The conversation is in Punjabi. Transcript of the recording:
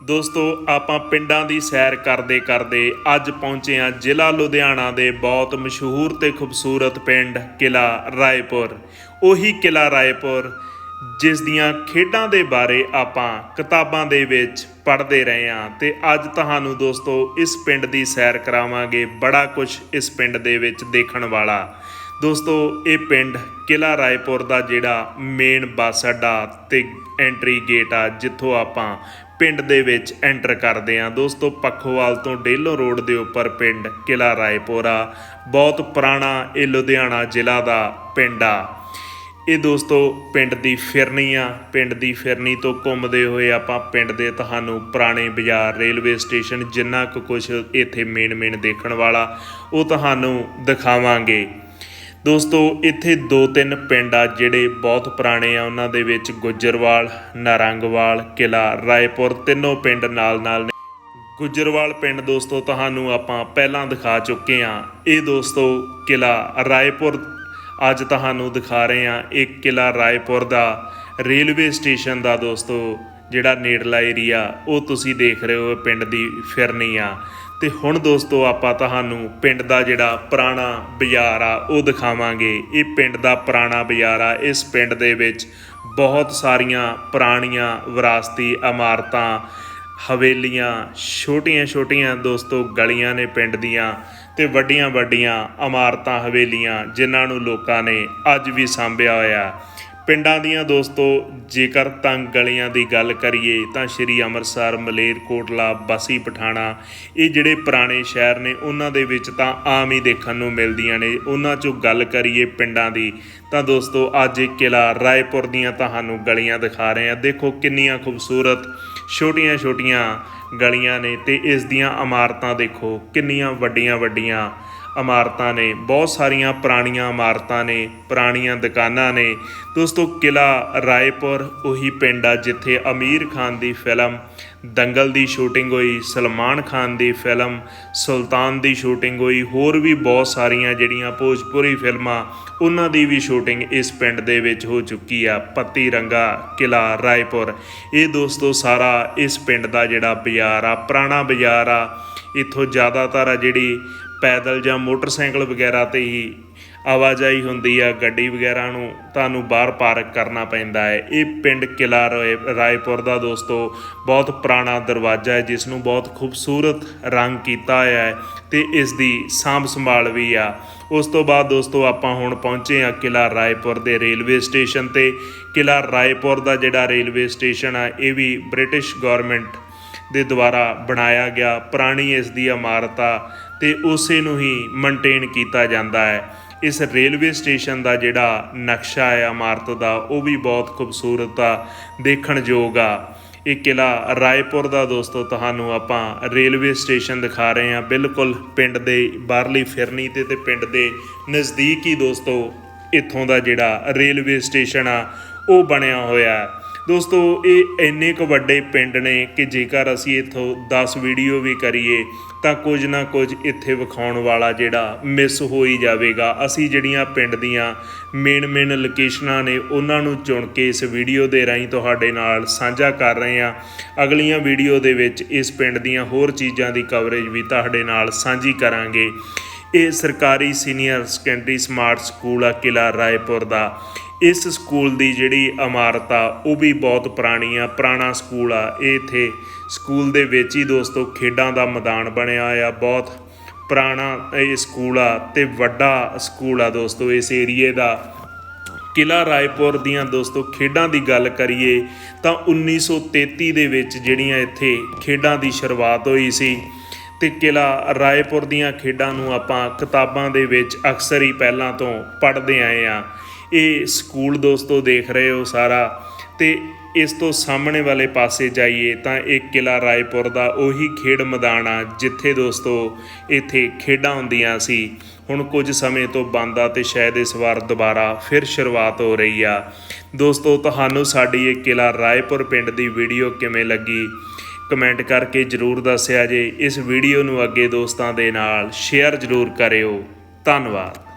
ਦੋਸਤੋ, ਆਪਾਂ ਪਿੰਡਾਂ ਦੀ ਸੈਰ ਕਰਦੇ ਕਰਦੇ ਅੱਜ ਪਹੁੰਚੇ ਹਾਂ ਜ਼ਿਲ੍ਹਾ ਲੁਧਿਆਣਾ ਦੇ ਬਹੁਤ ਮਸ਼ਹੂਰ ਤੇ ਖੂਬਸੂਰਤ ਪਿੰਡ ਕਿਲਾ ਰਾਏਪੁਰ। ਉਹੀ ਕਿਲਾ ਰਾਏਪੁਰ ਜਿਸ ਦੀਆਂ ਖੇਡਾਂ ਦੇ ਬਾਰੇ ਆਪਾਂ ਕਿਤਾਬਾਂ ਦੇ ਵਿੱਚ ਪੜ੍ਹਦੇ ਰਹੇ ਹਾਂ ਤੇ ਅੱਜ ਤੁਹਾਨੂੰ ਦੋਸਤੋ, ਇਸ ਪਿੰਡ ਦੀ ਸੈਰ ਕਰਾਵਾਂਗੇ, ਬੜਾ ਕੁਝ ਇਸ ਪਿੰਡ ਦੇ ਵਿੱਚ ਦੇਖਣ ਵਾਲਾ। ਦੋਸਤੋ, ਇਹ ਪਿੰਡ ਕਿਲਾ ਰਾਏਪੁਰ ਦਾ ਜਿਹੜਾ ਮੇਨ ਬੱਸ ਅੱਡਾ ਤੇ ਐਂਟਰੀ ਗੇਟ ਆ, ਜਿੱਥੋਂ ਆਪਾਂ ਪਿੰਡ ਦੇ ਵਿੱਚ ਐਂਟਰ ਕਰਦੇ ਹਾਂ। ਦੋਸਤੋ, ਪੱਖੋਵਾਲ ਤੋਂ ਡੇਲੋ ਰੋਡ ਦੇ ਉੱਪਰ ਪਿੰਡ ਕਿਲਾ ਰਾਏਪੁਰ ਆ ਬਹੁਤ ਪੁਰਾਣਾ ਇਹ ਲੁਧਿਆਣਾ ਜ਼ਿਲ੍ਹਾ ਦਾ ਪਿੰਡ ਆ। ਇਹ ਦੋਸਤੋ, ਪਿੰਡ ਦੀ ਫਿਰਨੀ ਆ। ਪਿੰਡ ਦੀ ਫਿਰਨੀ ਤੋਂ ਘੁੰਮਦੇ ਹੋਏ ਆਪਾਂ ਪਿੰਡ ਦੇ ਤੁਹਾਨੂੰ ਪੁਰਾਣੇ ਬਾਜ਼ਾਰ, ਰੇਲਵੇ ਸਟੇਸ਼ਨ ਜਿੰਨਾ ਕੁ ਕੁਝ ਇੱਥੇ ਮੇਨ ਮੇਨ ਦੇਖਣ ਵਾਲਾ, ਉਹ ਤੁਹਾਨੂੰ ਦਿਖਾਵਾਂਗੇ। ਦੋਸਤੋ, ਇੱਥੇ ਦੋ ਤਿੰਨ ਪਿੰਡ ਆ ਜਿਹੜੇ ਬਹੁਤ ਪੁਰਾਣੇ ਆ। ਉਹਨਾਂ ਦੇ ਵਿੱਚ ਗੁੱਜਰਵਾਲ, ਨਾਰੰਗਵਾਲ ਕਿਲਾ ਰਾਏਪੁਰ, ਤਿੰਨੋਂ ਪਿੰਡ ਨਾਲ ਨਾਲ ਨੇ। ਗੁੱਜਰਵਾਲ ਪਿੰਡ ਦੋਸਤੋ, ਤੁਹਾਨੂੰ ਆਪਾਂ ਪਹਿਲਾਂ ਦਿਖਾ ਚੁੱਕੇ ਆ। ਇਹ ਦੋਸਤੋ ਕਿਲਾ ਰਾਏਪੁਰ, ਅੱਜ ਤੁਹਾਨੂੰ ਦਿਖਾ ਰਹੇ ਆ। ਇਹ ਕਿਲਾ ਰਾਏਪੁਰ ਦਾ ਰੇਲਵੇ ਸਟੇਸ਼ਨ ਦਾ ਦੋਸਤੋ, ਜਿਹੜਾ ਨੇੜਲਾ ਏਰੀਆ, ਉਹ ਤੁਸੀਂ ਦੇਖ ਰਹੇ ਹੋ, ਇਹ ਪਿੰਡ ਦੀ ਫਿਰਨੀ ਆ। ਤੇ ਹੁਣ ਦੋਸਤੋ ਆਪਾਂ ਤੁਹਾਨੂੰ ਪਿੰਡ ਦਾ ਜਿਹੜਾ ਪੁਰਾਣਾ ਬਾਜ਼ਾਰ ਆ, ਉਹ ਦਿਖਾਵਾਂਗੇ। ਇਹ ਪਿੰਡ ਦਾ ਪੁਰਾਣਾ ਬਾਜ਼ਾਰ ਆ। ਇਸ ਪਿੰਡ ਦੇ ਵਿੱਚ ਬਹੁਤ ਸਾਰੀਆਂ ਪੁਰਾਣੀਆਂ ਵਿਰਾਸਤੀ ਇਮਾਰਤਾਂ, ਹਵੇਲੀਆਂ, ਛੋਟੀਆਂ-ਛੋਟੀਆਂ ਦੋਸਤੋ ਗਲੀਆਂ ਨੇ ਪਿੰਡ ਦੀਆਂ ਤੇ ਵੱਡੀਆਂ-ਵੱਡੀਆਂ ਇਮਾਰਤਾਂ, ਹਵੇਲੀਆਂ, ਜਿਨ੍ਹਾਂ ਨੂੰ ਲੋਕਾਂ ਨੇ ਅੱਜ ਵੀ ਸਾਂਭਿਆ ਹੋਇਆ। ਪਿੰਡਾਂ ਦੀਆਂ ਦੋਸਤੋ, ਜੇਕਰ ਤੰਗ ਗਲੀਆਂ ਦੀ ਗੱਲ ਕਰੀਏ, ਤਾਂ ਸ਼੍ਰੀ ਅੰਮ੍ਰਿਤਸਰ ਮਲੇਰਕੋਟਲਾ ਬਾਸੀ, ਪਠਾਣਾ, ਇਹ ਜਿਹੜੇ ਪੁਰਾਣੇ ਸ਼ਹਿਰ ਨੇ, ਉਹਨਾਂ ਦੇ ਵਿੱਚ ਤਾਂ ਆਮ ਹੀ ਦੇਖਣ ਨੂੰ ਮਿਲਦੀਆਂ ਨੇ। ਉਹਨਾਂ ਚੋਂ ਗੱਲ ਕਰੀਏ ਪਿੰਡਾਂ ਦੀ, ਤਾਂ ਦੋਸਤੋ, ਅੱਜ ਇਹ ਕਿਲਾ ਰਾਏਪੁਰ ਦੀਆਂ ਤੁਹਾਨੂੰ ਗਲੀਆਂ ਦਿਖਾ ਰਹੇ ਹਾਂ। ਦੇਖੋ ਕਿੰਨੀਆਂ ਖੂਬਸੂਰਤ, ਛੋਟੀਆਂ-ਛੋਟੀਆਂ ਗਲੀਆਂ ਨੇ ਤੇ ਇਸ ਦੀਆਂ ਇਮਾਰਤਾਂ ਦੇਖੋ, ਕਿੰਨੀਆਂ ਵੱਡੀਆਂ-ਵੱਡੀਆਂ। ਇਮਾਰਤਾਂ ਨੇ, ਬਹੁਤ ਸਾਰੀਆਂ ਪੁਰਾਣੀਆਂ ਇਮਾਰਤਾਂ ਨੇ, ਪੁਰਾਣੀਆਂ ਦੁਕਾਨਾਂ ਨੇ। ਦੋਸਤੋ ਕਿਲਾ ਰਾਏਪੁਰ, ਉਹੀ ਪਿੰਡ ਆ ਜਿੱਥੇ ਅਮੀਰ ਖਾਨ ਦੀ ਫਿਲਮ ਦੰਗਲ ਦੀ ਸ਼ੂਟਿੰਗ ਹੋਈ, ਸਲਮਾਨ ਖਾਨ ਦੀ ਫਿਲਮ ਸੁਲਤਾਨ ਦੀ ਸ਼ੂਟਿੰਗ ਹੋਈ, ਹੋਰ ਵੀ ਬਹੁਤ ਸਾਰੀਆਂ ਜਿਹੜੀਆਂ ਭੋਜਪੁਰੀ ਫਿਲਮਾਂ, ਉਹਨਾਂ ਦੀ ਵੀ ਸ਼ੂਟਿੰਗ ਇਸ ਪਿੰਡ ਦੇ ਵਿੱਚ ਹੋ ਚੁੱਕੀ ਆ ਪੱਤੀ ਰੰਗਾ ਕਿਲਾ ਰਾਏਪੁਰ। ਇਹ ਦੋਸਤੋ, ਸਾਰਾ ਇਸ ਪਿੰਡ ਦਾ ਜਿਹੜਾ ਬਾਜ਼ਾਰ ਆ, ਪੁਰਾਣਾ ਬਾਜ਼ਾਰ ਆ, ਇੱਥੋਂ ਜ਼ਿਆਦਾਤਰ ਆ ਜਿਹੜੀ ਪੈਦਲ ਜਾਂ ਮੋਟਰਸਾਈਕਲ ਵਗੈਰਾ ਤੇ ਹੀ ਆਵਾਜਾਈ ਹੁੰਦੀ ਆ, ਗੱਡੀ ਵਗੈਰਾ ਨੂੰ ਤੁਹਾਨੂੰ ਬਾਹਰ ਪਾਰਕ ਕਰਨਾ ਪੈਂਦਾ ਹੈ। ਇਹ ਪਿੰਡ ਕਿਲਾ ਰਾਏ- ਰਾਏਪੁਰ ਦਾ ਦੋਸਤੋ, ਬਹੁਤ ਪੁਰਾਣਾ ਦਰਵਾਜ਼ਾ ਹੈ, ਜਿਸ ਨੂੰ ਬਹੁਤ ਖੂਬਸੂਰਤ ਰੰਗ ਕੀਤਾ ਹੋਇਆ ਹੈ ਤੇ ਇਸ ਦੀ ਸਾਂਭ ਸੰਭਾਲ ਵੀ ਆ। ਉਸ ਤੋਂ ਬਾਅਦ ਦੋਸਤੋ, ਆਪਾਂ ਹੁਣ ਪਹੁੰਚੇ ਆ ਕਿਲਾ ਰਾਏਪੁਰ ਦੇ ਰੇਲਵੇ ਸਟੇਸ਼ਨ ਤੇ। ਕਿਲਾ ਰਾਏਪੁਰ ਦਾ ਜਿਹੜਾ ਰੇਲਵੇ ਸਟੇਸ਼ਨ ਆ, ਇਹ ਵੀ ਬ੍ਰਿਟਿਸ਼ ਗਵਰਨਮੈਂਟ ਦੇ ਦੁਆਰਾ ਬਣਾਇਆ ਗਿਆ। ਪੁਰਾਣੀ ਇਸ ਦੀ ਇਮਾਰਤ ਆ ਤੇ ਉਸੇ ਨੂੰ ਹੀ ਮੇਨਟੇਨ ਕੀਤਾ ਜਾਂਦਾ ਹੈ। ਇਸ ਰੇਲਵੇ ਸਟੇਸ਼ਨ ਦਾ ਜਿਹੜਾ ਨਕਸ਼ਾ ਹੈ, ਇਮਾਰਤ ਦਾ, ਉਹ ਵੀ ਬਹੁਤ ਖੂਬਸੂਰਤ ਆ, ਦੇਖਣ ਯੋਗ ਆ। ਇਹ ਕਿਲਾ ਰਾਏਪੁਰ ਦਾ ਦੋਸਤੋ, ਤੁਹਾਨੂੰ ਆਪਾਂ ਰੇਲਵੇ ਸਟੇਸ਼ਨ ਦਿਖਾ ਰਹੇ ਹਾਂ। ਬਿਲਕੁਲ ਪਿੰਡ ਦੇ ਬਾਹਰਲੀ ਫਿਰਨੀ ਤੇ ਤੇ ਪਿੰਡ ਦੇ ਨਜ਼ਦੀਕ ਹੀ ਦੋਸਤੋ, ਇੱਥੋਂ ਦਾ ਜਿਹੜਾ ਰੇਲਵੇ ਸਟੇਸ਼ਨ ਆ, ਉਹ ਬਣਿਆ ਹੋਇਆ ਹੈ। ਦੋਸਤੋ, ਇਹ ਇੰਨੇ ਕੁ ਵੱਡੇ ਪਿੰਡ ਨੇ ਕਿ ਜੇਕਰ ਅਸੀਂ ਇੱਥੋਂ 10 ਵੀਡੀਓ ਵੀ ਕਰੀਏ, ਤਾਂ ਕੁਝ ਨਾ ਕੁਝ ਇੱਥੇ ਵਿਖਾਉਣ ਵਾਲਾ ਜਿਹੜਾ ਮਿਸ ਹੋ ਹੀ ਜਾਵੇਗਾ। ਅਸੀਂ ਜਿਹੜੀਆਂ ਪਿੰਡ ਦੀਆਂ ਮੇਨ ਮੇਨ ਲੋਕੇਸ਼ਨਾਂ ਨੇ, ਉਹਨਾਂ ਨੂੰ ਚੁਣ ਕੇ ਇਸ ਵੀਡੀਓ ਦੇ ਰਾਹੀਂ ਤੁਹਾਡੇ ਨਾਲ ਸਾਂਝਾ ਕਰ ਰਹੇ ਹਾਂ। ਅਗਲੀਆਂ ਵੀਡੀਓ ਦੇ ਵਿੱਚ ਇਸ ਪਿੰਡ ਦੀਆਂ ਹੋਰ ਚੀਜ਼ਾਂ ਦੀ ਕਵਰੇਜ ਵੀ ਤੁਹਾਡੇ ਨਾਲ ਸਾਂਝੀ ਕਰਾਂਗੇ। ਇਹ ਸਰਕਾਰੀ ਸੀਨੀਅਰ ਸੈਕੰਡਰੀ ਸਮਾਰਟ ਸਕੂਲ ਆ ਕਿਲਾ ਰਾਏਪੁਰ ਦਾ। ਇਸ ਸਕੂਲ ਦੀ ਜਿਹੜੀ ਇਮਾਰਤ ਆ, ਉਹ ਵੀ ਬਹੁਤ ਪੁਰਾਣੀ ਆ, ਪੁਰਾਣਾ ਸਕੂਲ ਆ। ਇਹ ਇੱਥੇ ਸਕੂਲ ਦੇ ਵਿੱਚ ਹੀ ਦੋਸਤੋ ਖੇਡਾਂ ਦਾ ਮੈਦਾਨ ਬਣਿਆ ਆ ਬਹੁਤ ਪੁਰਾਣਾ ਇਹ ਸਕੂਲ ਆ ਤੇ ਵੱਡਾ ਸਕੂਲ ਆ ਦੋਸਤੋ ਇਸ ਏਰੀਏ ਦਾ। ਕਿਲਾ ਰਾਏਪੁਰ ਦੀਆਂ ਦੋਸਤੋ ਖੇਡਾਂ ਦੀ ਗੱਲ ਕਰੀਏ ਤਾਂ 1933 ਦੇ ਵਿੱਚ ਜਿਹੜੀਆਂ ਇੱਥੇ ਖੇਡਾਂ ਦੀ ਸ਼ੁਰੂਆਤ ਹੋਈ ਸੀ ਤੇ ਕਿਲਾ ਰਾਏਪੁਰ ਦੀਆਂ ਖੇਡਾਂ ਨੂੰ ਆਪਾਂ ਕਿਤਾਬਾਂ ਦੇ ਵਿੱਚ ਅਕਸਰ ਹੀ ਪਹਿਲਾਂ ਤੋਂ ਪੜ੍ਹਦੇ ਆਏ ਆ। ਇਹ ਸਕੂਲ ਦੋਸਤੋ ਦੇਖ ਰਹੇ ਹੋ ਸਾਰਾ ਤੇ ਇਸ ਤੋਂ ਸਾਹਮਣੇ ਵਾਲੇ ਪਾਸੇ ਜਾਈਏ ਤਾਂ ਇਹ ਕਿਲਾ ਰਾਏਪੁਰ ਦਾ ਉਹੀ ਖੇਡ ਮੈਦਾਨ ਆ ਜਿੱਥੇ ਦੋਸਤੋ ਇੱਥੇ ਖੇਡਾਂ ਹੁੰਦੀਆਂ ਸੀ। ਹੁਣ ਕੁਝ ਸਮੇਂ ਤੋਂ ਬੰਦ ਆ ਤੇ ਸ਼ਾਇਦ ਇਸ ਵਾਰ ਦੁਬਾਰਾ ਫਿਰ ਸ਼ੁਰੂਆਤ ਹੋ ਰਹੀ ਆ। ਦੋਸਤੋ ਤੁਹਾਨੂੰ ਸਾਡੀ ਇਹ ਕਿਲਾ ਰਾਏਪੁਰ ਪਿੰਡ ਦੀ ਵੀਡੀਓ ਕਿਵੇਂ ਲੱਗੀ? ਕਮੈਂਟ ਕਰਕੇ ਜਰੂਰ ਦੱਸਿਆ ਜੇ। ਇਸ ਵੀਡੀਓ ਨੂੰ ਅੱਗੇ ਦੋਸਤਾਂ ਦੇ ਨਾਲ ਸ਼ੇਅਰ ਜਰੂਰ ਕਰਿਓ। ਧੰਨਵਾਦ।